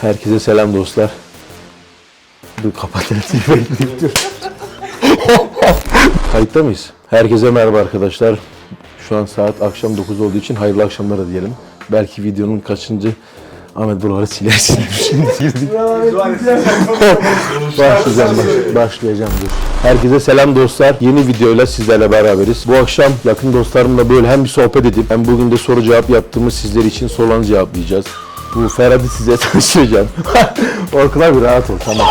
Herkese selam dostlar. Dur kapat dur. Kayıtta mıyız? Herkese merhaba arkadaşlar. Şu an saat akşam 9 olduğu için hayırlı akşamlar diyelim. Belki videonun kaçıncı Ahmet buraları silersin. Şimdi girdik. Başlayacağım, baş- başlayacağım dur. Herkese selam dostlar. Yeni videoyla sizlerle beraberiz. Bu akşam yakın dostlarımla böyle hem bir sohbet edip hem bugün de soru cevap yaptığımız sizler için sorularını cevaplayacağız. Bu Ferhat'ı size tanıştıracağım. Orkun abi rahat ol tamam.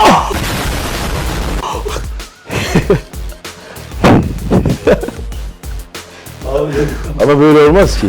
Ama böyle olmaz ki.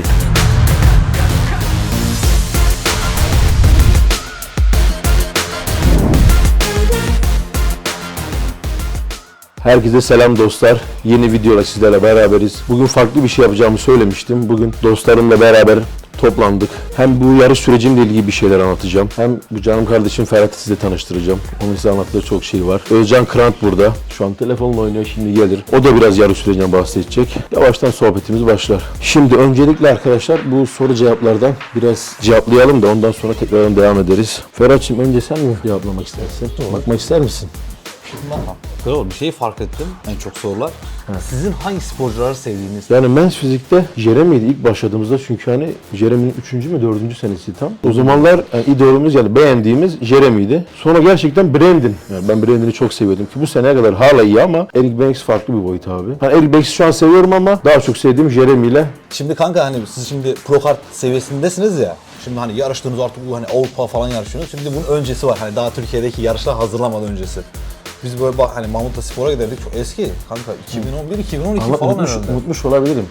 Herkese selam dostlar. Yeni videoyla sizlerle beraberiz. Bugün farklı bir şey yapacağımı söylemiştim. Bugün dostlarımla beraber toplandık. Hem bu yarış sürecimle ilgili bir şeyler anlatacağım. Hem bu canım kardeşim Ferhat'ı size tanıştıracağım. Onun size anlattığı çok şey var. Özcan Krant burada. Şu an telefonla oynuyor şimdi gelir. O da biraz yarış sürecinden bahsedecek. Yavaştan sohbetimiz başlar. Şimdi öncelikle arkadaşlar bu soru cevaplardan biraz cevaplayalım da ondan sonra tekrardan devam ederiz. Ferhat'cığım önce sen mi cevaplamak istersin? Bakmak ister misin? Kral bir şeyi fark ettim en çok sorular. Sizin hangi sporcuları sevdiğiniz? Yani mens fizikte Jeremy'ydi ilk başladığımızda çünkü hani Jeremy'nin 3. mü 4. senesi tam. O zamanlar yani idolümüz yani beğendiğimiz Jeremy'ydi. Sonra gerçekten Brandon. Yani ben Brandon'ı çok seviyordum ki bu seneye kadar hala iyi ama Eric Banks farklı bir boyut abi. Hani Eric Banks'i şu an seviyorum ama daha çok sevdiğim Jeremy ile Şimdi kanka hani siz şimdi pro kart seviyesindesiniz ya. Şimdi hani yarıştığınız artık bu hani Avrupa falan yarışıyorsunuz. Şimdi bunun öncesi var. Hani daha Türkiye'deki yarışlar hazırlamadan öncesi. Biz böyle bak hani Mahmut'la spora giderdik. Çok eski. Kanka 2011 2012 ama falan unutmuş, herhalde. unutmuş olabilirim.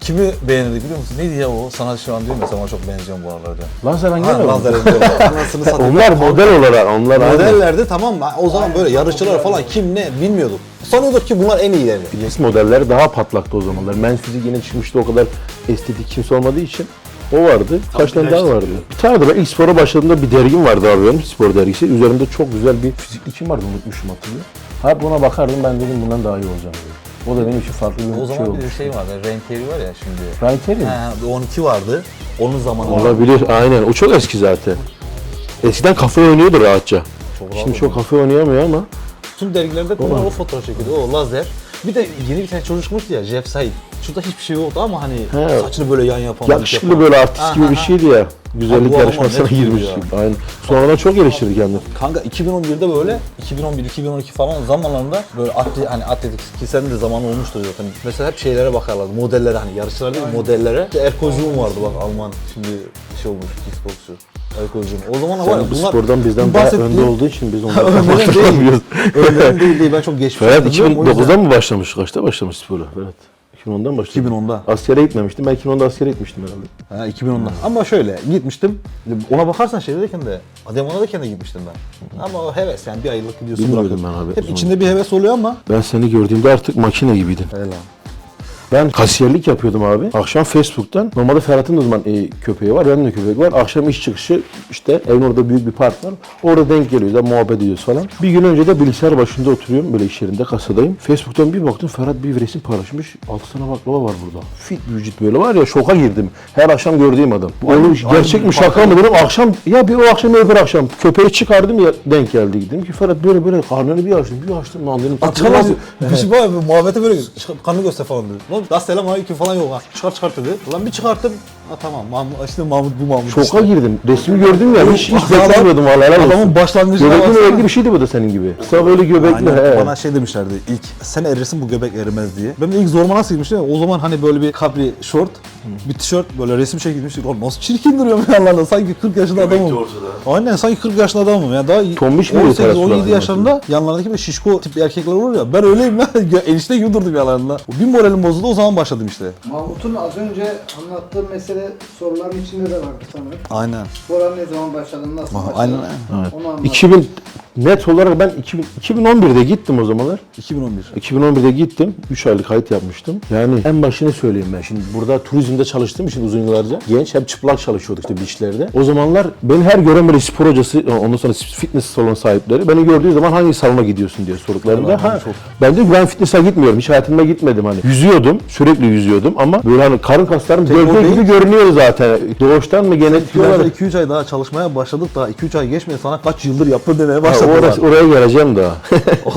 Kimi beğenirdik biliyor musun? Neydi ya o? Sana şu an diyorum ya sana çok benziyorum bu aralarda. Lanzer Ha, mi? lazer ediyorlar. Anasını satayım. Onlar model olarak onlar. Modellerde tamam mı? O zaman böyle yarışçılar falan kim ne bilmiyorduk. Sanıyorduk ki bunlar en iyileri. Eski modeller daha patlaktı o zamanlar. Mens fizik yeni çıkmıştı o kadar estetik kimse olmadığı için. O vardı. Kaç tane daha vardı. Bir tane de ben ilk spora başladığımda bir dergim vardı abi benim spor dergisi. Üzerinde çok güzel bir fizikli kim vardı unutmuşum hatırlıyorum. Hep ona bakardım ben dedim bundan daha iyi olacağım dedim. O da benim için farklı bir O şey zaman oldu. bir de şey vardı. Renteri var ya şimdi. Ryan Terry mi? Bir 12 vardı. Onun zamanı vardı. Olabilir aynen. O çok eski zaten. Eskiden kafe oynuyordu rahatça. Çok Şimdi çok kafe oynayamıyor ama. Tüm dergilerde bunlar o fotoğraf çekiyordu. O lazer. Bir de yeni bir tane çocuk çıkmıştı ya Jeff Said. Şurada hiçbir şey yoktu ama hani He. saçını böyle yan yapan. Yakışıklı böyle artist gibi bir şeydi ya. Güzellik Abi bu yarışmasına girmiş ya. Aynen. Sonradan çok geliştirdi kendini. Kanka 2011'de böyle 2011-2012 falan zamanlarında böyle atlet, hani atletik ki senin de zaman olmuştur zaten. Mesela hep şeylere bakarlardı. Modellere hani yarışçılar değil modellere. İşte Erko Jun vardı bak Alman. Şimdi şey olmuş kickboksçu. Erko Jun. O zaman var Sen ya bu bunlar spordan bizden daha önde olduğu için biz değil. bahsedemiyoruz. Önden değil değil ben çok geç Ferhat biliyorum, o yüzden. 2009'dan mı başlamış? Kaçta başlamış spora? Ferhat. 2010'dan başladı. 2010'da. Askere gitmemiştim. Ben 2010'da askere gitmiştim herhalde. Ha 2010'da. Ama şöyle gitmiştim. Ona bakarsan şeydeyken de Ademona'dayken de gitmiştim ben. Ama o heves yani bir aylık gidiyorsun Bilmiyordum bırakıyorsun. ben abi. Hep zaman. içinde bir heves oluyor ama. Ben seni gördüğümde artık makine gibiydin. Öyle. Ben kasiyerlik yapıyordum abi. Akşam Facebook'tan. Normalde Ferhat'ın o zaman e, köpeği var. Benim de köpek var. Akşam iş çıkışı işte evin orada büyük bir park var. Orada denk geliyoruz. da muhabbet ediyoruz falan. Bir gün önce de bilgisayar başında oturuyorum. Böyle iş yerinde kasadayım. Facebook'tan bir baktım Ferhat bir resim paylaşmış. Altı tane baklava var burada. Fit vücut böyle var ya şoka girdim. Her akşam gördüğüm adam. Bu Aynı- gerçek mi şaka mı dedim. Akşam ya bir o akşam öbür akşam köpeği çıkardım ya denk geldi. Dedim ki Ferhat böyle böyle karnını bir açtım bir açtım lan dedim. Bir şey var muhabbete böyle kanını göster falan dedi. Lan daha selam aleyküm falan yok ha. Çıkar çıkart dedi. Ulan bir çıkarttım. Ha tamam Mahmut, işte Mahmut bu Mahmut Şoka işte. girdim. Resmi gördüm ya hiç, hiç beklemiyordum valla helal olsun. Adamın başlangıcına Göbekli möbekli bir şeydi bu da senin gibi. Kısa böyle göbekli Aynen. he. Bana şey demişlerdi ilk sen erirsin bu göbek erimez diye. Ben de ilk zoruma nasıl girmiştim? O zaman hani böyle bir capri short, bir tişört böyle resim çekilmiş. Oğlum nasıl çirkin duruyorum ya lan sanki 40 yaşında adamım. Aynen sanki 40 yaşında adamım ya. Daha Tombiş mi 18 yukarı 17 suratı yaşlarında yanlarındaki böyle şişko tip erkekler olur ya. Ben öyleyim ya. Enişte gibi durdum yanlarında. Bir moralim bozuldu o zaman başladım işte. Mahmut'un az önce anlattığı mesele soruların içinde de vardı sanırım. Aynen. Spora ne zaman başladın, nasıl Aha, başladın? aynen. Evet. Onu anlat. 2000 net olarak ben 2000, 2011'de gittim o zamanlar. 2011. 2011'de gittim. 3 aylık kayıt yapmıştım. Yani en başını söyleyeyim ben. Şimdi burada turizmde çalıştığım için uzun yıllarca genç hep çıplak çalışıyorduk işte beachlerde. O zamanlar beni her gören böyle spor hocası, ondan sonra fitness salon sahipleri beni gördüğü zaman hangi salona gidiyorsun diye sorduklarında ha, ben ki ben fitness'a gitmiyorum. Hiç hayatımda gitmedim hani. Yüzüyordum. Sürekli yüzüyordum ama böyle hani karın kaslarım gölge gibi görünüyor zaten. Doğuştan mı genetik olarak? 2-3 ay daha çalışmaya başladık daha 2-3 ay geçmedi sana kaç yıldır yaptın demeye Ha, başladılar. Orası, oraya geleceğim daha.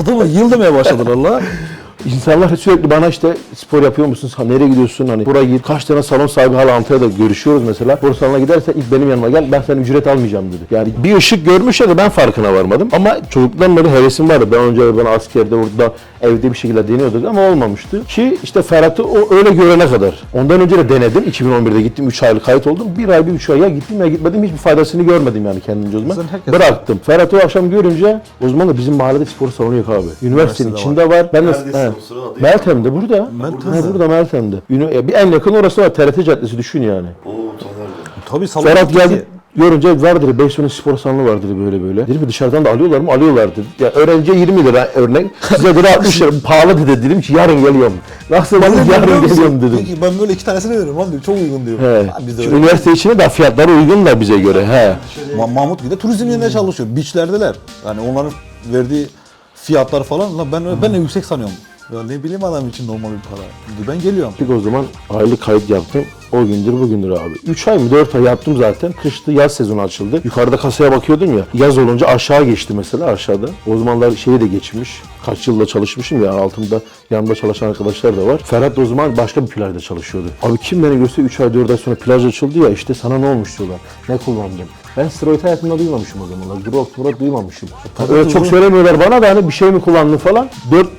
Adamı yıl demeye başladılar la. İnsanlar sürekli bana işte spor yapıyor musun? Ha, nereye gidiyorsun? Hani buraya git. Kaç tane salon sahibi hala Antalya'da görüşüyoruz mesela. Bu salona gidersen ilk benim yanıma gel. Ben senin ücret almayacağım dedi. Yani bir ışık görmüşler de ben farkına varmadım. Ama çocuktan beri hevesim vardı. Ben önce ben askerde orada evde bir şekilde deniyorduk ama olmamıştı. Ki işte Ferhat'ı o öyle görene kadar. Ondan önce de denedim. 2011'de gittim. 3 aylık kayıt oldum. Bir ay, bir üç ay ya gittim ya gitmedim. Hiçbir faydasını görmedim yani kendimce o zaman. Bıraktım. Ferhat'ı o akşam görünce o zaman da bizim mahallede spor salonu yok abi. Üniversitenin Üniversitede içinde var. Ben de he. Yok. Meltem'de burada. Meltem'de. Ha, burada Meltem'de. Ünü- ya bir en yakın orası var. TRT Caddesi düşün yani. Oo Taner'de. Tabii salon Ferhat geldi. Görünce vardır Beysun'un spor salonu vardır böyle böyle. Dedim ki dışarıdan da alıyorlar mı? Alıyorlar dedi. Ya öğrenciye 20 lira örnek. Size lira 60 lira. Pahalı dedi. Dedim ki yarın geliyorum. Nasıl Ben de yarın geliyorum dedim. Peki ben böyle iki tanesini veririm lan diyor. Çok uygun diyor. He. Ha, Biz de Çünkü öyle. üniversite içine de fiyatları uygun da bize göre. He. Ma- Mahmut bir de turizm yerinde çalışıyor. Beachlerdeler. Yani onların verdiği fiyatlar falan lan ben ben de yüksek sanıyorum. Ya ne bileyim adam için normal bir para. Ben geliyorum. Artık o zaman aylık kayıt yaptım. O gündür bugündür abi. 3 ay mı 4 ay yaptım zaten. Kıştı yaz sezonu açıldı. Yukarıda kasaya bakıyordum ya. Yaz olunca aşağı geçti mesela aşağıda. O zamanlar şeyi de geçmiş. Kaç yılda çalışmışım ya altımda yanımda çalışan arkadaşlar da var. Ferhat da o zaman başka bir plajda çalışıyordu. Abi kim beni görse 3 ay 4 ay sonra plaj açıldı ya işte sana ne olmuş diyorlar. Ne kullandın? Ben steroid hayatımda duymamışım o zamanlar. Growth growth duymamışım. Öyle çok söylemiyorlar bana da hani bir şey mi kullandın falan.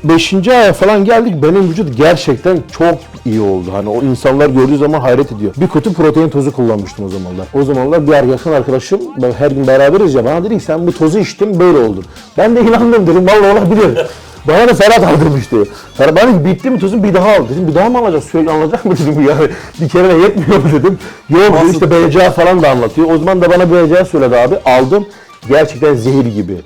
4-5. aya falan geldik. Benim vücut gerçekten çok iyi oldu. Hani o insanlar gördüğü zaman hayret ediyor. Bir kutu protein tozu kullanmıştım o zamanlar. O zamanlar bir yakın arkadaşım, ben her gün beraberiz ya bana dedi ki sen bu tozu içtin böyle oldun. Ben de inandım dedim vallahi olabilir. Bana da Ferhat aldırmıştı. Ferhat bana dedi bitti mi tozun bir daha al. Dedim bir daha mı alacağız sürekli alacak mı dedim ya. Bir kere de yetmiyor mu dedim. Yok dedi, işte BCA falan da anlatıyor. O zaman da bana BCA söyledi abi. Aldım. Gerçekten zehir gibi.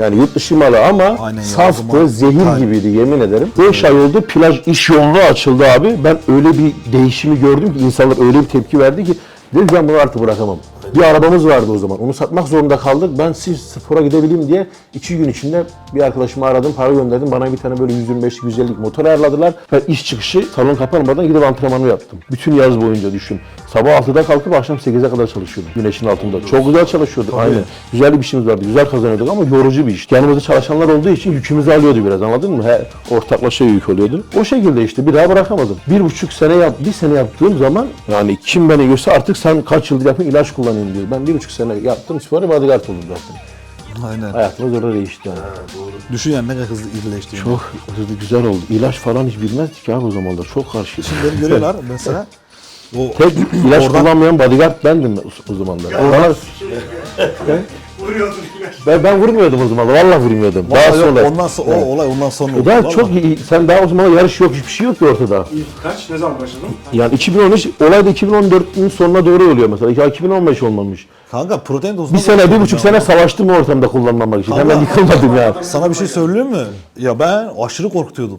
Yani yurt dışı malı ama Aynen ya, saftı, zaman- zehir Aynen. gibiydi yemin ederim. 5 ay oldu plaj iş yolunu açıldı abi. Ben öyle bir değişimi gördüm ki insanlar öyle bir tepki verdi ki dedim ben bunu artık bırakamam. Bir arabamız vardı o zaman. Onu satmak zorunda kaldık. Ben sırf spora gidebileyim diye iki gün içinde bir arkadaşımı aradım, para gönderdim. Bana bir tane böyle 125 150 motor ayarladılar. Ben iş çıkışı salon kapanmadan gidip antrenmanımı yaptım. Bütün yaz boyunca düşün. Sabah 6'da kalkıp akşam 8'e kadar çalışıyordum. Güneşin altında. Çok güzel çalışıyorduk. Aynen. Güzel bir işimiz vardı. Güzel kazanıyorduk ama yorucu bir iş. Yanımızda çalışanlar olduğu için yükümüzü alıyordu biraz anladın mı? He, ortaklaşa yük oluyordu. O şekilde işte bir daha bırakamadım. Bir buçuk sene yap, bir sene yaptığım zaman yani kim beni görse artık sen kaç yıldır yapıyorsun ilaç kullanayım diyor. Ben bir buçuk sene yaptım sporu bodyguard oldum zaten. Aynen. Hayatımız orada değişti yani. Düşün yani ne kadar hızlı irileşti. yani. Çok hızlı güzel oldu. İlaç falan hiç bilmezdik ya o zamanlar. Çok karşıydı. Beni görüyorlar mesela. O Tek ilaç Oradan- kullanmayan bodyguard bendim o, o zamanlar. Bana- Vuruyordun güneş. ben, ben vurmuyordum o zamanlar. Vallahi vurmuyordum. Daha Vallahi yok, sonra. ondan sonra o olay ondan sonra oldu. O da Vallahi. çok iyi. Sen daha o zaman yarış yok, hiçbir şey yok ki ortada. Kaç? Ne zaman başladın? Yani 2013, olay da 2014'ün sonuna doğru oluyor mesela. Ya 2015 olmamış. Kanka protein tozuna Bir sene, bir buçuk ya. sene savaştım o ortamda kullanmamak için. Kanka- Hemen yıkılmadım ya. Sana bir şey söyleyeyim mi? Ya ben aşırı korkutuyordum.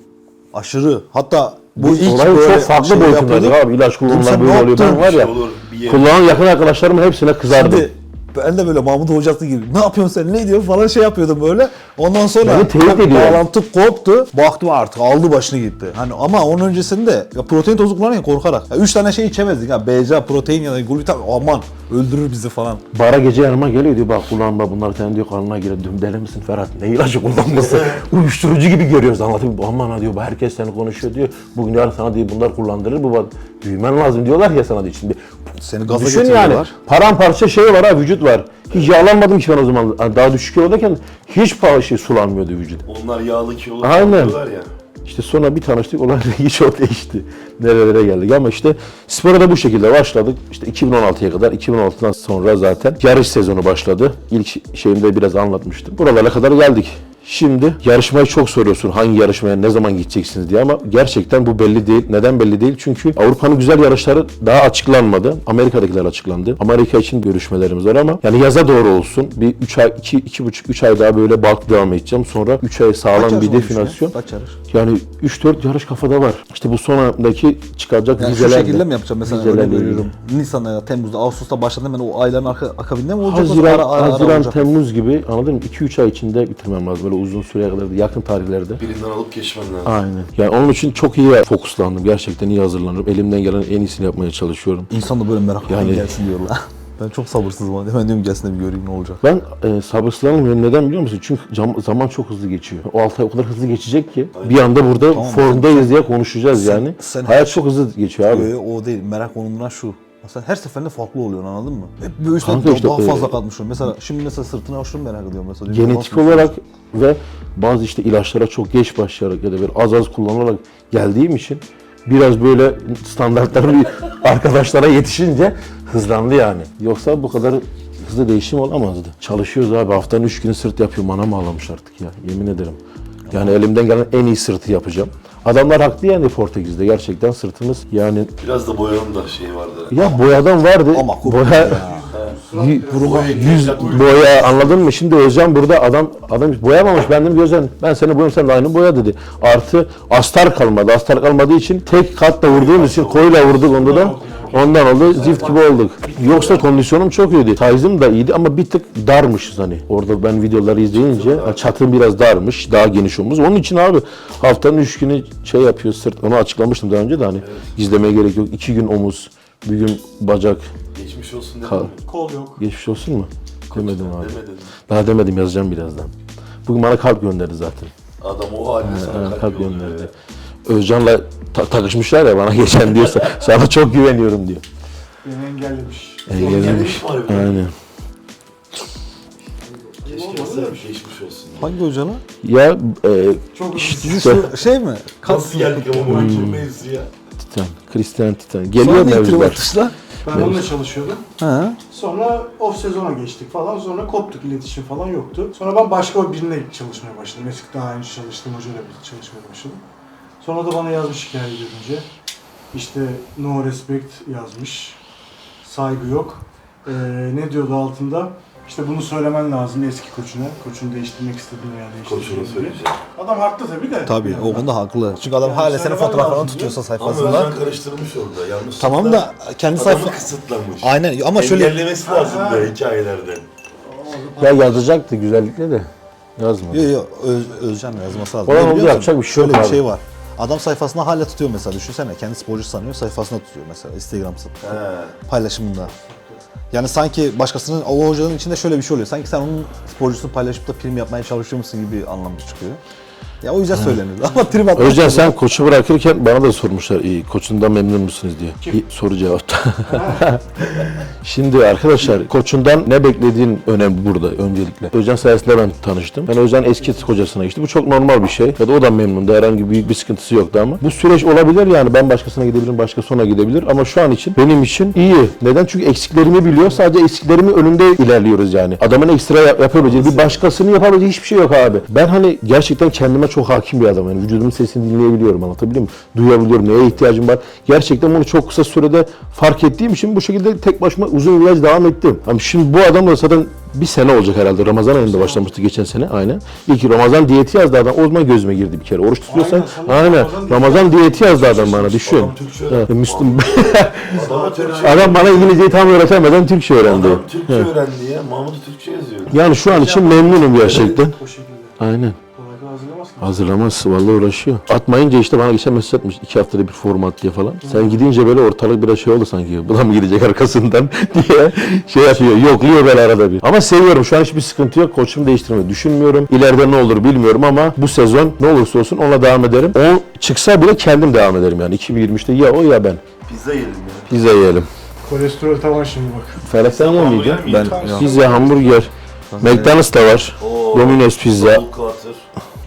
Aşırı. Hatta bu ilk böyle çok farklı şey boyutundaydı abi. İlaç ne böyle oluyor. Ben var ya, Olur bir yer. kullanan yakın arkadaşlarımın hepsine kızardım. Şimdi ben de böyle Mahmut Hocası gibi ne yapıyorsun sen ne diyor falan şey yapıyordum böyle. Ondan sonra Beni teyit ediyor. bağlantı koptu. Baktım artık aldı başını gitti. Hani ama onun öncesinde ya protein tozu kullanırken korkarak. Ya üç tane şey içemezdik ha. BCA, protein ya da gluten aman öldürür bizi falan. Bara gece yanıma geliyor diyor bak kullanma bunlar senin diyor karnına girer. Deli misin Ferhat ne ilacı kullanması? Uyuşturucu gibi görüyoruz anlatayım. Aman diyor herkes seni konuşuyor diyor. Bugün yarın sana diyor bunlar kullandırır bu bak büyümen lazım diyorlar ya sana diyor. Şimdi Seni gaza Düşün yani getiriyorlar. paramparça şey var ha vücut var. Hiç yağlanmadım ki ben o zaman. Daha düşük kilodayken hiç şey sulanmıyordu vücut. Onlar yağlı kilolu Aynen. ya. İşte sonra bir tanıştık olay rengi çok değişti. Nerelere geldik ama işte spora da bu şekilde başladık. İşte 2016'ya kadar 2016'dan sonra zaten yarış sezonu başladı. İlk şeyimde biraz anlatmıştım. Buralara kadar geldik. Şimdi yarışmayı çok soruyorsun. Hangi yarışmaya ne zaman gideceksiniz diye ama gerçekten bu belli değil. Neden belli değil? Çünkü Avrupa'nın güzel yarışları daha açıklanmadı. Amerika'dakiler açıklandı. Amerika için görüşmelerimiz var ama yani yaza doğru olsun. Bir 3 ay, 2 iki, buçuk 3 ay daha böyle balk devam edeceğim. Sonra 3 ay sağlam Kaç bir definasyon. ya? Kaç yarış? Yani 3-4 yarış kafada var. İşte bu son andaki çıkacak Yani şu vizelerle. şekilde mi yapacağım mesela Vizelerle ilgili. veriyorum. Nisan'da, ya Temmuz'da, Ağustos'ta başladı hemen o ayların akabinde mi olacak? Haziran, ara, ara, ara Haziran olacak? Temmuz gibi anladın mı? 2-3 ay içinde bitirmem lazım. Böyle uzun süreye kadar da yakın tarihlerde. Birinden alıp geçmen lazım. Aynen. Yani onun için çok iyi fokuslandım. Gerçekten iyi hazırlanıyorum. Elimden gelen en iyisini yapmaya çalışıyorum. İnsan da böyle merak Yani- gelsin diyorlar. ben çok sabırsızım. Hemen diyorum gelsin de bir göreyim ne olacak. Ben e, sabırsızlanmıyorum. Neden biliyor musun? Çünkü cam- zaman çok hızlı geçiyor. O 6 ay o kadar hızlı geçecek ki bir anda burada Tamam. formdayız diye konuşacağız yani. sen- Hayat çok hızlı geçiyor abi. Ee, o değil. Merak onundan şu. Mesela her seferinde farklı oluyor anladın mı? Hep göğüsler Kanka daha, işte, daha fazla e, katmış oluyor. Mesela şimdi mesela sırtına aşırı merak ediyorum mesela. Genetik nasıl olarak ve bazı işte ilaçlara çok geç başlayarak ya da böyle az az kullanarak geldiğim için biraz böyle standartları bir arkadaşlara yetişince hızlandı yani. Yoksa bu kadar hızlı değişim olamazdı. Çalışıyoruz abi haftanın 3 günü sırt yapıyorum. Manam ağlamış artık ya yemin ederim. Yani elimden gelen en iyi sırtı yapacağım. Adamlar haklı yani Portekiz'de gerçekten sırtımız yani Biraz da boyanın da şeyi vardı. ya boyadan vardı. Ama kokuyor boya, ya. y- Boya yüz boya anladın mı? Şimdi Özcan burada adam adam boyamamış. Ben dedim Özcan ben seni boyam sen de aynı boya dedi. Artı astar kalmadı. Astar kalmadığı için tek katla vurduğumuz için koyla vurduk onda da. Ondan oldu. Zift gibi olduk. Yoksa kondisyonum çok iyiydi. Size'ım da iyiydi ama bir tık darmışız hani. Orada ben videoları izleyince çatım biraz darmış. Daha geniş omuz. Onun için abi haftanın 3 günü şey yapıyor sırt. Onu açıklamıştım daha önce de hani. Gizlemeye gerek yok. 2 gün omuz, bir gün bacak. Geçmiş olsun dedim. Kal. Kol yok. Geçmiş olsun mu? Demedim abi. Demedim. Daha demedim yazacağım birazdan. Bugün bana kalp gönderdi zaten. Adam o halde sana kalp kalp gönderdi. Özcan'la ta- takışmışlar ya bana geçen diyorsa sana çok güveniyorum diyor. Beni engellemiş. Engellemiş. bir. Aynen. Keşke yazsaydım geçmiş olsun. Hangi hocana? Ya e, Çok işte, Şu şey mi? Nasıl geldik ama bu oyuncu mevzuya? Titan, Christian Titan. Geliyor mevzular. atışlar? Ben onunla çalışıyordum. Ha. Sonra off sezona geçtik falan. Sonra koptuk. iletişim falan yoktu. Sonra ben başka birine çalışmaya başladım. Eski daha önce çalıştığım hocayla birlikte çalışmaya başladım. Sonra da bana yazmış hikaye görünce. İşte no respect yazmış. Saygı yok. Ee, ne diyordu altında? İşte bunu söylemen lazım eski koçuna. Koçunu değiştirmek istediğini veya Koçunu değiştirdiğini. söyleyeceğim. Adam haklı tabii de. Tabii Yani o konuda haklı. Çünkü adam Yani hala senin söylemen fotoğraflarını lazım tutuyorsa Ama sayfasında. Özcan karıştırmış orada. Yanlış. Tamam da kendi Adamı sayfa... kısıtlamış. Aynen ama şöyle... Engellemesi lazım böyle hikayelerde. Ya yazacaktı güzellikle de. Yazmadı. Yok yok Öz, Özcan yazması lazım. Olan Ne oldu, yapacak bir şey Şöyle yok bir abi. şey var. Adam sayfasında hala tutuyor mesela düşünsene. Kendi sporcu sanıyor sayfasında tutuyor mesela Instagram paylaşımında. Yani sanki başkasının o hocanın içinde şöyle bir şey oluyor. Sanki sen onun sporcusunu paylaşıp da prim yapmaya çalışıyormuşsun gibi anlamda çıkıyor. Ya o yüzden söylenir. Ama prim atmak Özcan sen koçu bırakırken bana da sormuşlar iyi koçundan memnun musunuz diye. İyi, soru cevapta. Şimdi arkadaşlar koçundan ne beklediğin önemli burada öncelikle. Özcan sayesinde ben tanıştım. Ben Özcan eski hocasına geçti. Bu çok normal bir şey. Ya da o da memnundu. Herhangi büyük bir sıkıntısı yoktu ama. Bu süreç olabilir yani. Ben başkasına gidebilirim, başkası ona gidebilir. Ama şu an için benim için iyi. Neden? Çünkü eksiklerimi biliyor. Sadece eksiklerimi önünde ilerliyoruz yani. Adamın ekstra yap- yapabileceği, bir başkasının yapabileceği hiçbir şey yok abi. Ben hani gerçekten kendime çok hakim bir adamım. Yani vücudumun sesini dinleyebiliyorum. Anlatabiliyor muyum? Duyabiliyorum. Neye ihtiyacım var? Gerçekten bunu çok kısa sürede fark ettiğim için bu şekilde tek başıma uzun yıllar devam ettim. Ama şimdi bu adamla zaten bir sene olacak herhalde. Ramazan ayında başlamıştı geçen sene aynen. İlk Ramazan diyeti yazdı adam. O zaman gözüme girdi bir kere. Oruç tutuyorsan Aynen, Ramazan diyeti Ramazan diyeti yazdı adam bana düşün. Adam Evet, Müslüm. Adam bana İngilizceyi tam öğretemeden Türkçe öğrendi. adam Türkçe öğrendi ya. Mahmut Türkçe yazıyor. Yani şu an için memnunum gerçekten. Aynen. Hazırlamaz. Vallahi uğraşıyor. Atmayınca işte bana geçen mesaj atmış. iki haftada bir format diye falan. Sen gidince böyle ortalık biraz şey oldu sanki. Bu da mı gidecek arkasından diye şey yapıyor. Yokluyor böyle arada bir. Ama seviyorum. Şu an hiçbir sıkıntı yok. Koçumu değiştirmeyi düşünmüyorum. İleride ne olur bilmiyorum ama bu sezon ne olursa olsun ona devam ederim. O çıksa bile kendim devam ederim yani. 2023'te ya o ya ben. Pizza yiyelim ya. Pizza yiyelim. Kolesterol tavan şimdi bak. Ferhat sen mi Ben? Pizza, hamburger. McDonald's da var. Oo, Domino's pizza. Tavuk katır.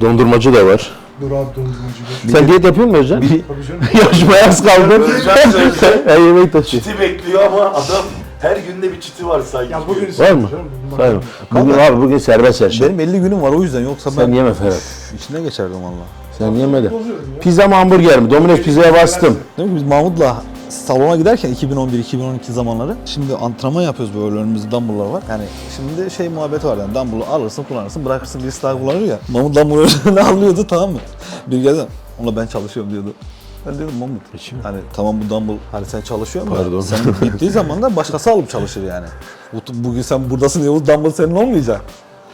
Dondurmacı da var. Dur abi dondurmacı. Sen diyet yapıyor musun Özcan? Tabii canım. Yarışmaya az kaldı. Özcan söylese- Ben yemek taşıyor. Çiti bekliyor ama adam Her günde bir çiti var sanki. Ya bugün Var mı? Sayın. Bugün abi bugün serbest her şey. Benim 50 günüm var o yüzden yoksa Sen ben yeme Ferhat. içine geçerdim valla. Sen yeme de. Pizza mı hamburger mi? Domino's pizzaya bastım. Değil mi? Biz Mahmut'la salona giderken 2011-2012 zamanları şimdi antrenman yapıyoruz böyle önümüzde dumbbell'lar var. Yani şimdi şey muhabbeti var yani dumbbell'ı alırsın kullanırsın bırakırsın birisi daha kullanır ya. Mahmut dumbbell'ı alıyordu tamam mı? Bir geldi onunla ben çalışıyorum diyordu. Ben dedim Mahmut hani tamam bu dumbbell hani sen çalışıyorsun da Pardon. sen bittiği zaman da başkası alıp çalışır yani. Bu- Bugün sen buradasın diye bu dumbbell senin olmayacak.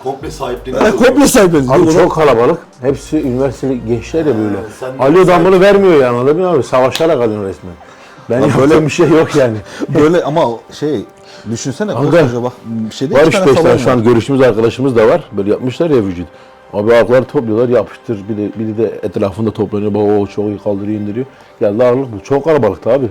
Komple sahipleniyor. Komple sahipleniyor. Abi çok kalabalık. Hepsi üniversiteli gençler ya böyle. de- Alıyor damını vermiyor yani anladın mı abi? Savaşarak alıyor resmen. Ben yaptığım bir şey yok yani. Böyle ama şey düşünsene Kanka, bak bir şey değil Var işte işte şu an görüşümüz arkadaşımız da var. Böyle yapmışlar ya vücut. Abi ayakları topluyorlar yapıştır. Bir de, biri de etrafında toplanıyor. Baba o çok iyi kaldırıyor indiriyor. Geldi ağırlık bu. Çok kalabalıktı abi.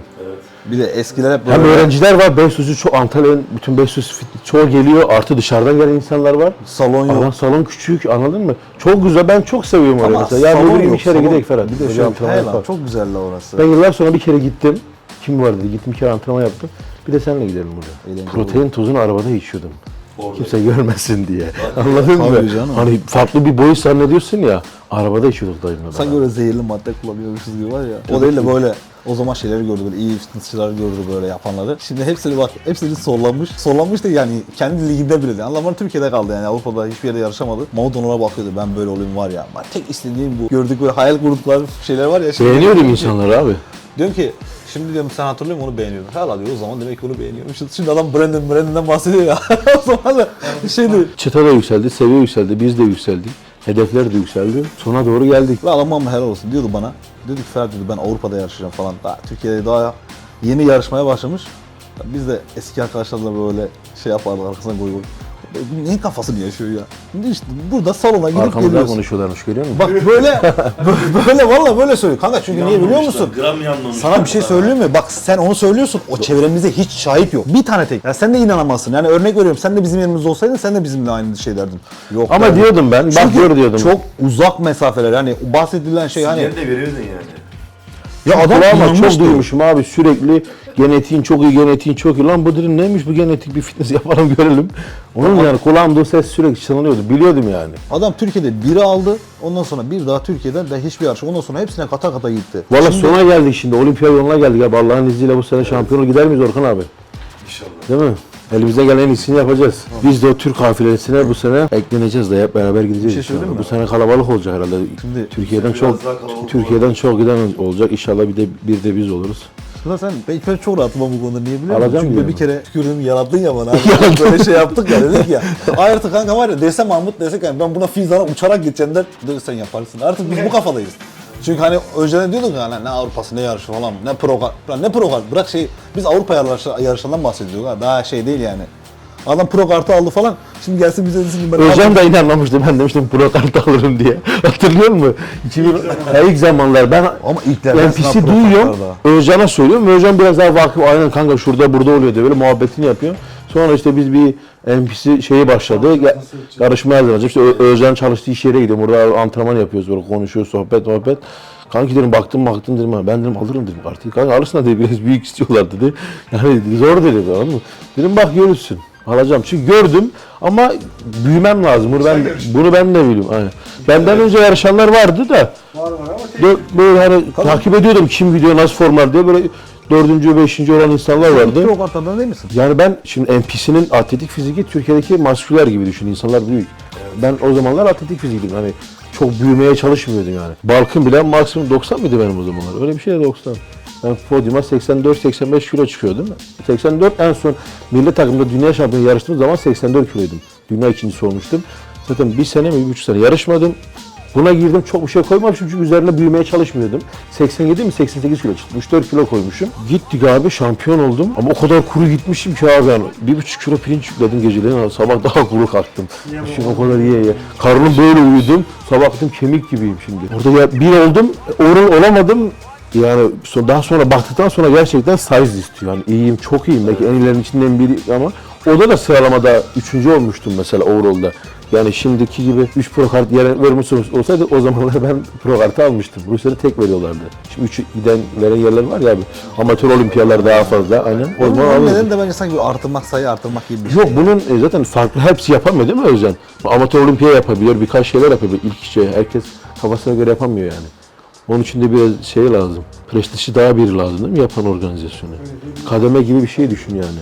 Bir de eskiler hep Hem böyle öğrenciler var. Besos'u çok Antalya'nın bütün Besos fit çoğu geliyor. Artı dışarıdan gelen insanlar var. salon yok. Alan salon küçük anladın mı? Çok güzel. Ben çok seviyorum orayı Ama mesela. Yani salon bugün bir kere gidelim Ferhat. Bir de şöyle yapalım. çok güzel la orası. Ben yıllar sonra bir kere gittim. Kim var dedi. Gittim bir kere antrenman yaptım. Bir de seninle gidelim burada. Eğlenceli Protein tozunu arabada içiyordum. Orada. Kimse görmesin diye. Anladın Tabii mı? canım. Hani farklı bir boyut zannediyorsun ya. Arabada içiyorduk dayımla. Sanki beraber. öyle zehirli madde kullanıyormuşuz gibi var ya. O değil de böyle o zaman şeyleri gördü böyle iyi fitnessçılar gördü böyle yapanları. Şimdi hepsini bak hepsini sollanmış. Sollanmış da yani kendi liginde bile değil. Anlamlar Türkiye'de kaldı yani Avrupa'da hiçbir yerde yarışamadı. Mahmut onlara bakıyordu ben böyle olayım var ya. Ben tek istediğim bu. Gördük böyle hayal kurdukları şeyler var ya. Beğeniyorum insanları abi. Diyorum ki şimdi diyorum sen hatırlıyor musun onu beğeniyordun. Hala diyor o zaman demek ki onu beğeniyormuşuz. Şimdi adam Brandon Brandon'dan bahsediyor ya. o zaman da şey diyor. Çıta da yükseldi, seviye yükseldi, biz de yükseldik. Hedefler de yükseldi. Sona doğru geldik. Ve adam ama helal olsun diyordu bana. Dedi ki Ferdi dedi ben Avrupa'da yarışacağım falan. Daha Türkiye'de daha yeni yarışmaya başlamış. Biz de eski arkadaşlarla böyle şey yapardık arkasına koy koy. Neyin kafasını yaşıyor ya? İşte burada salona gidip Arkamızdan geliyorsun. konuşuyorlarmış görüyor musun? Bak böyle böyle valla böyle söylüyor. Kanka çünkü niye biliyor musun? Gram yanmamış. Sana bir şey söyleyeyim mi? Bak sen onu söylüyorsun. O çevremizde hiç şahit yok. Bir tane tek. Ya sen de inanamazsın. Yani örnek veriyorum. Sen de bizim yerimizde olsaydın sen de bizimle aynı şey derdin. Yok. Ama derdim. diyordum ben, bak Çünkü gör diyordum. Çok uzak mesafeler. Yani bahsedilen şey hani Sinyali de verirdin yani. Ya adam Kulağıma çok duymuşum abi sürekli genetiğin çok iyi, genetiğin çok iyi. Lan bu dedim neymiş bu genetik bir fitness yapalım görelim. Onun yani kulağımda o ses sürekli çalınıyordu. Biliyordum yani. Adam Türkiye'de biri aldı. Ondan sonra bir daha Türkiye'den de hiçbir yarış. Ondan sonra hepsine kata kata gitti. Valla Şimdi- sona geldik şimdi. Olimpiya yoluna geldik abi. Allah'ın izniyle bu sene şampiyonu gider miyiz Orkan abi? İnşallah. Değil mi? Elimizden gelen en iyisini yapacağız. Biz de o Türk kafilesine bu sene ekleneceğiz de hep beraber gideceğiz. Bir şey söyleyeyim mi? Bu sene kalabalık olacak herhalde. Şimdi- Türkiye'den Biraz çok daha kalabalık Türkiye'den çok giden olacak. İnşallah bir de bir de biz oluruz. Ulan sen ben, ben çok rahatım bu konuda niye biliyor musun? Alacağım Çünkü bir kere tükürdüm yarattın ya bana. böyle şey yaptık ya dedik ya. Artık kanka var ya dese Mahmut desek yani ben buna Fizan'a uçarak gideceğim der. Dedi sen yaparsın. Artık biz bu kafadayız. Çünkü hani önceden diyorduk ya hani ne Avrupa'sı ne yarışı falan ne. Lan ne program bırak şey biz Avrupa yarışı, yarışlarından bahsediyoruz ha. Daha şey değil yani. Adam pro kartı aldı falan. Şimdi gelsin bize desin ben Özcan da inanmamıştı. Ben demiştim pro kart alırım diye. Hatırlıyor musun? 2000 Ya ilk zamanlar ben Ama ilklerden NPC duyuyorum. Özcan'a söylüyorum. Özcan biraz daha vakıf. Aynen kanka şurada burada oluyor diye böyle muhabbetini yapıyor. Sonra işte biz bir NPC şeyi başladı. Ya, yarışmaya hazırlanacak. İşte Özcan çalıştığı iş yere gidiyorum. Orada antrenman yapıyoruz böyle konuşuyoruz sohbet sohbet. Kanki dedim baktım baktım dedim ha ben dedim alırım dedim kartı. Kanka alırsın dedi biraz büyük istiyorlar dedi. Yani zor dedi anladın mı? Dedim bak görürsün. Alacağım. Çünkü gördüm ama büyümem lazım. Bunu ben bunu ben de biliyorum. Aynen. Benden önce yarışanlar vardı da Var var ama tek Dö- böyle hani takip ediyordum kim gidiyor nasıl formlar diye böyle dördüncü, beşinci olan insanlar vardı. Pro kartlardan değil misin? Yani ben şimdi NPC'nin atletik fiziki Türkiye'deki masküler gibi düşün. insanlar büyük. Ben o zamanlar atletik fizikiydim. Hani çok büyümeye çalışmıyordum yani. Balkın bile maksimum 90 mıydı benim o zamanlar? Öyle bir şey de 90. Ben podyuma 84-85 kilo çıkıyordum. 84 en son milli takımda dünya şampiyonu yarıştığım zaman 84 kiloydum. Dünya ikincisi olmuştum. Zaten bir sene mi bir buçuk sene yarışmadım. Buna girdim çok bir şey koymamışım çünkü üzerine büyümeye çalışmıyordum. 87 mi 88 kilo çıktım. 3-4 kilo koymuşum. Gittik abi şampiyon oldum. Ama o kadar kuru gitmişim ki abi yani. Bir buçuk kilo pirinç yükledim geceleyin. Sabah daha kuru kalktım. Şimdi o kadar ye ye. Karnım böyle uyudum. Sabah baktım kemik gibiyim şimdi. Orada ya bir oldum. Oral olamadım. Yani daha sonra baktıktan sonra gerçekten size istiyor. Yani iyiyim, çok iyiyim. Belki en iyilerin içinden biri ama Orada da sıralamada üçüncü olmuştum mesela overall'da. Yani şimdiki gibi 3 pro kart yer vermiş olsaydı o zamanlar ben pro kartı almıştım. Rusya'da tek veriyorlardı. Şimdi 3 giden veren yerler var ya abi. Amatör olimpiyalar daha fazla. Aynen. O zaman Bunun nedeni de bence sanki bir artırmak, sayı artırmak gibi bir şey. Yok bunun e, zaten farklı hepsi yapamıyor değil mi Özcan? Amatör olimpiya yapabiliyor, birkaç şeyler yapabiliyor. İlk şey herkes kafasına göre yapamıyor yani. Onun için de biraz şey lazım. Prestijli daha biri lazım değil mi yapan organizasyonu? Kademe gibi bir şey düşün yani.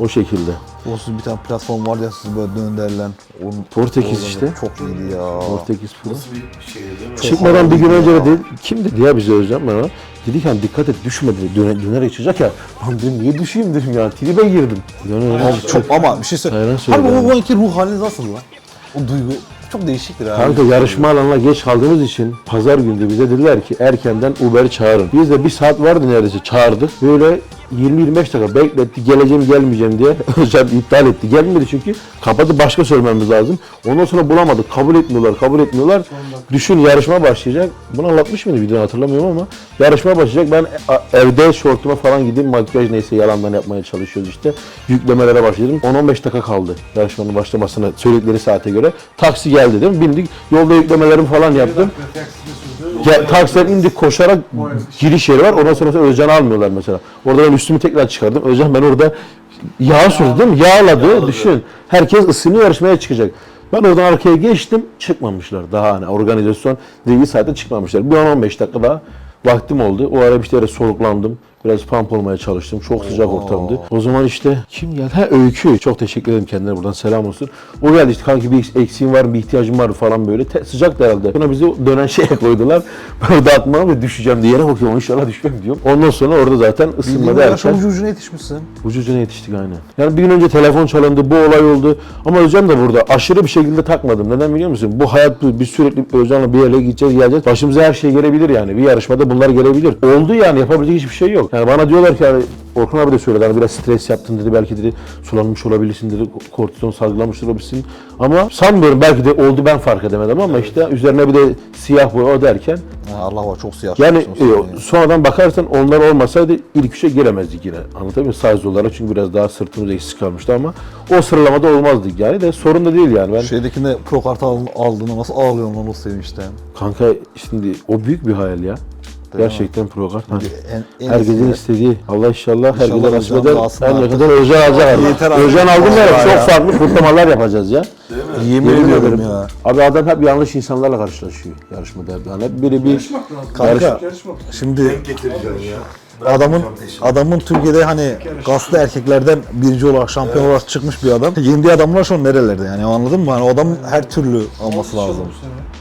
O şekilde. Onsuz bir tane platform var ya siz böyle döndürülen. Onun Portekiz işte. Çok iyiydi ya. Portekiz Pro. Nasıl bir şey değil mi? Çıkmadan bir gün önce de dedi, kim dedi ya bize Özcan bana? Dedi ki hani dikkat et düşme dedi. Döne, dönerek çıkacak ya. Ben dedim niye düşeyim dedim ya. Tribe girdim. Dönerek Abi çok ama bir şey söyle. Aynen Harbi söyledi o anki ruh haliniz nasıl lan? O duygu çok değişiktir abi. Kanka yarışma alanına geç kaldığımız için pazar günü bize dediler ki erkenden Uber çağırın. Biz de bir saat vardı neredeyse çağırdık. Böyle 20-25 dakika bekletti geleceğim gelmeyeceğim diye Özcan iptal etti. Gelmedi çünkü kapadı başka söylememiz lazım. Ondan sonra bulamadık. Kabul etmiyorlar, kabul etmiyorlar. Düşün yarışma başlayacak. Bunu anlatmış mıydı videoda hatırlamıyorum ama yarışma başlayacak. Ben e- evde şortuma falan gideyim makyaj neyse yalandan yapmaya çalışıyoruz işte. Yüklemelere başladım. 10-15 dakika kaldı yarışmanın başlamasına söyledikleri saate göre. Taksi geldi değil mi? Bindik. Yolda yüklemelerimi falan yaptım. Ya, taksiden indik koşarak giriş yeri var. Ondan sonra Özcan'ı almıyorlar mesela. Orada ben üstümü tekrar çıkardım. Özcan ben orada yağ sürdü değil mi? Yağladı. Düşün. Herkes ısınıyor yarışmaya çıkacak. Ben oradan arkaya geçtim. Çıkmamışlar daha hani organizasyon dediği saatte çıkmamışlar. Bir 10-15 dakika daha vaktim oldu. O ara bir kere soluklandım. Biraz pump olmaya çalıştım. Çok sıcak ortamdı. O zaman işte kim geldi? Ha Öykü. Çok teşekkür ederim kendine buradan selam olsun. O geldi işte kanki bir eksiğim var mı, bir ihtiyacım var mı falan böyle. Te- sıcak herhalde. Sonra bizi dönen şeye koydular. Ben orada atmam ve düşeceğim diye yere bakıyorum. İnşallah düşmem diyorum. Ondan sonra orada zaten ısınma Bildiğin derken. ucu ucuna yetişmişsin. Ucu ucuna yetiştik aynen. Yani bir gün önce telefon çalındı, bu olay oldu. Ama Özcan da burada aşırı bir şekilde takmadım. Neden biliyor musun? Bu hayat bu. Biz sürekli Özcan'la bir yere gideceğiz, geleceğiz. Başımıza her şey gelebilir yani. Bir yarışmada bunlar gelebilir. Oldu yani yapabilecek hiçbir şey yok. Yani bana diyorlar ki yani Orkun abi de söyledi hani biraz stres yaptın dedi belki dedi sulanmış olabilirsin dedi kortizon salgılamış olabilirsin ama sanmıyorum belki de oldu ben fark edemedim ama işte üzerine bir de siyah boya derken Ha, Allah var çok siyah. yani e, sonradan bakarsan onlar olmasaydı ilk üçe giremezdik yine. Anlatabiliyor muyum? Size olarak çünkü biraz daha sırtımız eksik kalmıştı ama o sıralamada olmazdık yani de sorun da değil yani. Ben Şeydekinde pro kartı al- aldığında nasıl ağlıyorsun lan o sevinçten. kanka şimdi o büyük bir hayal ya. Gerçekten pro kart. En, en Herkesin istediği. Allah inşallah, herkese nasip eder. En artık. yakında Özcan alacak Yeter abi. Özcan aldım ya ya. çok farklı kutlamalar yapacağız ya. Yemin Yemin ediyorum ya. Abi adam hep yanlış insanlarla karşılaşıyor yarışmada. Yani hep biri bir Yarışmak lazım. Kanka. Yarışmak. Şimdi Denk getireceğim ya. adamın adamın Türkiye'de hani kaslı erkeklerden birinci olarak şampiyon olarak çıkmış bir adam. Yendiği adamlar şu an nerelerde yani anladın mı? Hani o adam her türlü alması lazım.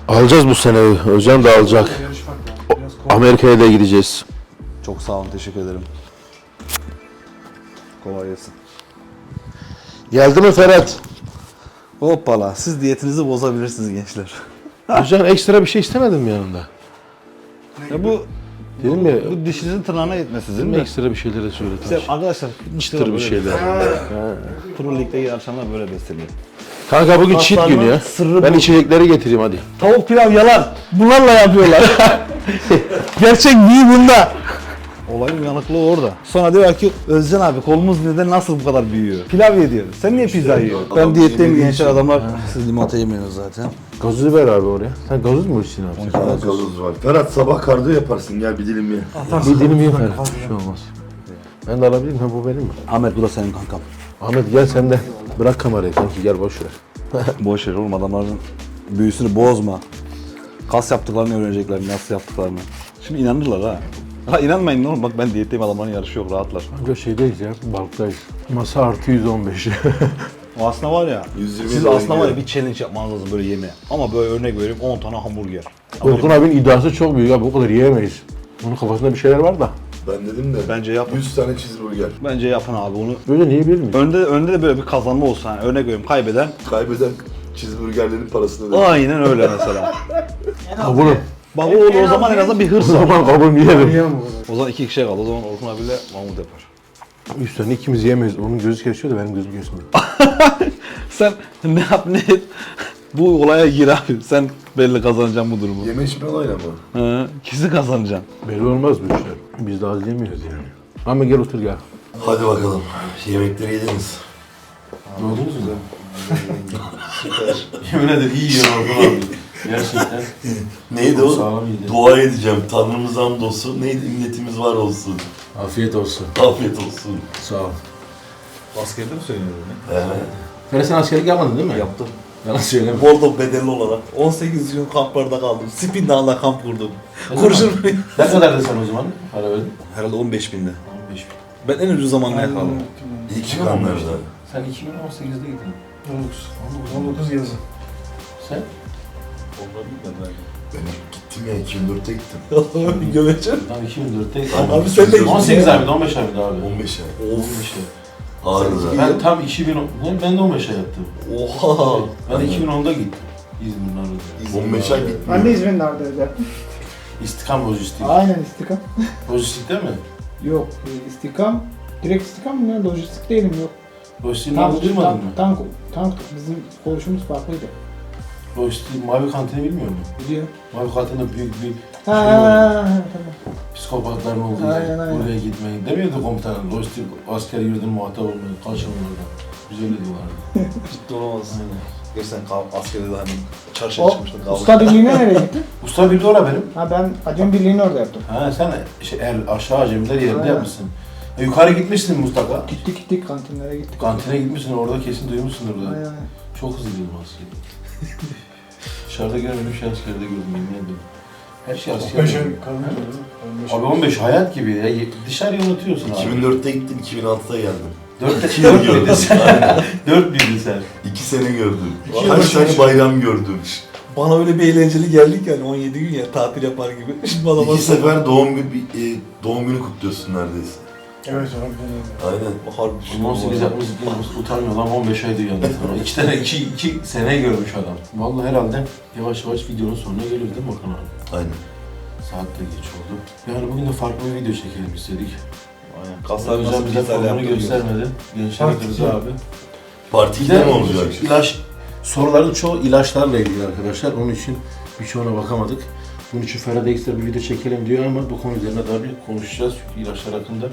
Alacağız bu sene. Özcan da alacak. Yarışmak lazım. Biraz kolay. Amerika'ya da gideceğiz. Çok sağ olun teşekkür ederim. Kolay gelsin. Geldi mi Ferhat? Hoppala siz diyetinizi bozabilirsiniz gençler. Özcan ekstra bir şey istemedim mi yanında? Ya bu Dedim ya, bu dişinizin tırnağına yetmesi değil mi? ekstra bir şeyler de söyle. İşte arkadaşlar Çıtır bir şeyler. Pro Lig'de yarışanlar böyle besleniyor. Kanka bugün cheat günü ya. sırrı Ben bu. içecekleri getireyim hadi. Tavuk pilav yalan. Bunlarla yapıyorlar. Gerçek değil bunda. Olayın uyanıklığı orada. Sonra diyor ki Özcan abi kolumuz neden nasıl bu kadar büyüyor? Pilav ye diyor. Sen niye pizza yiyorsun? Ben diyetteyim gençler adamlar. Siz limonata yemiyorsunuz zaten. Gazozu ver abi oraya. Sen gazoz mu içsin abi? Sana gazoz var. Ferhat sabah kardiyo yaparsın gel bir dilim ye. Bir dilim yiyin Ferhat. Bir şey olmaz. Ben de alabilir miyim? Ha bu benim mi? Ahmet bu da senin kankam. Ahmet gel sen de. Bırak kamerayı kanki gel boş ver. Boş ver oğlum adamların büyüsünü bozma. Kas yaptıklarını öğrenecekler nasıl yaptıklarını. Şimdi inanırlar ha. Ha inanmayın oğlum bak ben diyetteyim adamların yarışı yok rahatlar. Kanka şeydeyiz ya, balıktayız. Masa artı 115. O aslında var ya, 120 siz aslında var ya bir challenge yapmanız lazım böyle yeme. Ama böyle örnek vereyim 10 tane hamburger. Orkun abinin iddiası çok büyük abi, o kadar yiyemeyiz. Onun kafasında bir şeyler var da. Ben dedim de Bence yapın. 100 tane cheeseburger. Bence yapın abi onu. Böyle yiyebilir miyiz? Önde önde de böyle bir kazanma olsa yani örnek veriyorum kaybeden. Kaybeden cheeseburgerlerin parasını öder. Aynen öyle mesela. Kabulüm. Bak o, o zaman en azından bir O hırs var. zaman kabulüm yiyelim. O zaman iki kişiye kaldı. O zaman Orkun abiyle Mahmut yapar. Üstten ikimiz yiyemeyiz. Onun gözü kesiyor da benim gözüm kesmiyor. Sen ne yap ne et. Bu olaya gir abi. Sen belli kazanacaksın bu durumu. Yeme içme olayla mı? Hı, kesin kazanacaksın. Belli olmaz bu işler. Biz de az yemiyoruz yani. Ama gel otur gel. Hadi bakalım. Yemekleri yediniz. Gördünüz mü? Yemin ederim iyi yiyor Orkun abi. Gerçekten. Neydi Çok o? Sağlam yedi. Dua edeceğim. Tanrımız hamdolsun. Neydi? Milletimiz var olsun. Afiyet olsun. Afiyet olsun. Sağ ol. Askerde mi söylüyorsun Ee, Ferhat sen askerlik yapmadın değil mi? Yaptım. Yalan söyleme. Bordo bedelli olarak. 18 gün kamplarda kaldım. Spin Dağı'nda kamp kurdum. Kurşun. Ne kadardı sen o zaman? Para verdin. Herhalde 15 binde. 15 bin. Ben en ucuz zamanına yakaladım. ilk çıkanlarda. Sen 2018'de gittin. 19. 19 yazın. Sen? Onları bilmem Ben gittim ya 2004'te gittim. ben. Gömeceğim. Tam 2004'te Tamam. Abi sen de 18 aydı, 15 aydı abi. 15 ay. 15 ay. Ağrı'da. Ben tam 2010, ben- ben de 15 ay yaptım. Oha. Ben de 2010'da gittim. İzmir'in arada. 15 ay gittim. Ben de İzmir'in neredeydi? İstikam lojistik. Aynen istikam. Lojistik değil mi? Yok e, istikam. Direkt istikam mı ya? Lojistik değilim yok. Lojistiğin adını duymadın mı? tank, tank, tank. Bizim konuşumuz farklıydı. Lojistik, mavi kantini bilmiyor musun? Biliyor. Mavi kantinde büyük bir Ha, ha, ha, ha, tamam. psikopatların olduğu yer. aynen. Buraya gitmeyin. Demiyordu komutanım. Lojistik asker yurdun muhatap olmayın. Kaçın oradan. Biz öyle diyorlardı. Ciddi olamazsın. Aynen. Gerçekten kav- askerde de hani çarşıya O çıkmıştın. kavga- usta birliğine nereye gittin? Usta bildi ora benim. Ha ben acem birliğini orada yaptım. Ha sen şey, er, aşağı acemiler yerinde Aynen. yapmışsın. E, yukarı gitmişsin Mustafa. Gittik gittik kantinlere gittik. Kantine gitmişsin orada kesin duymuşsundur da. Aynen. Çok hızlıydım askeri. Dışarıda görmedim şey askerde gördüm yemin ederim. Her şey askerde. 15 ay gördüm. kalınca da 15 Abi 15 hayat gibi ya. Dışarıyı unutuyorsun abi. 2004'te gittim, 2006'da geldim. 4 İki 4 yıl müydün gördüm. sen? 4 müydün sen? 2 sene gördüm. İki yıl Kaç tane bayram gördüm. Bana öyle bir eğlenceli geldik yani 17 gün ya tatil yapar gibi. Şimdi bana İki sefer doğum günü, e, doğum günü kutluyorsun neredeyse. Evet harbiden. Aynen. Harbi. 18 yapmış utanmıyor lan 15 ay adam sana. 2 tane 2 2 sene görmüş adam. Vallahi herhalde yavaş yavaş videonun sonuna geliyoruz değil mi Okan abi? Aynen. Saat de geç oldu. Yani bugün de farklı bir video çekelim istedik. Aynen. Kaslar bize pizza formunu göstermedi. Gençler iki. abi. Parti Bir 2'de de mi olacak? ilaç, soruların çoğu ilaçlarla ilgili arkadaşlar. Onun için birçoğuna bakamadık. Bunun için Ferhat ekstra bir video çekelim diyor ama bu konu üzerine daha bir konuşacağız çünkü ilaçlar hakkında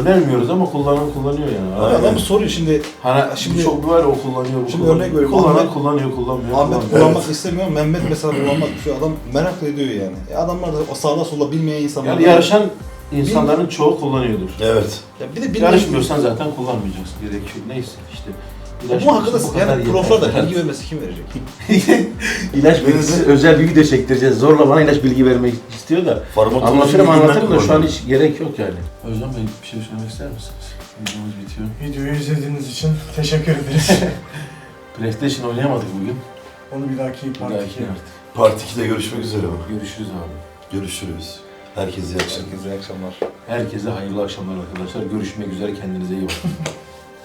önermiyoruz ama kullanan kullanıyor yani. Abi Adam soruyor şimdi Hani Şimdi- şimdi çok var o kullanıyor, bu Şimdi kullanıyor. örnek veriyorum, Kullanan Ahmet- kullanıyor, kullanmıyor. Ahmet kullanmak istemiyor, Mehmet mesela kullanmak istiyor. Adam merak ediyor yani. E adamlar da o sağda solda bilmeyen insanlar. Yani yarışan insanların çoğu kullanıyordur. Evet. Ya bir de bilmeyen... Yarışmıyorsan zaten kullanmayacaksın. Gerek yok. Neyse işte. İlaç Bu hakkında kadar yani yeter. proflar da bilgi vermesi kim verecek? ilaç bilgisi özel bir video çektireceğiz. Zorla bana ilaç bilgi vermek istiyor da. Farmakoloji Anlatırım bilginden anlatırım da şu an hiç gerek yok yani. Özlem Bey bir şey söylemek ister misiniz? Videomuz bitiyor. Videoyu izlediğiniz için teşekkür ederiz. PlayStation oynayamadık bugün. Onu bir dahaki Bir part dahaki 2'ye. artık. Part 2'de görüşmek üzere. Görüşürüz abi. Görüşürüz. Herkese iyi akşamlar. Herkese iyi akşamlar. Herkese hayırlı akşamlar arkadaşlar. Görüşmek üzere. Kendinize iyi bakın.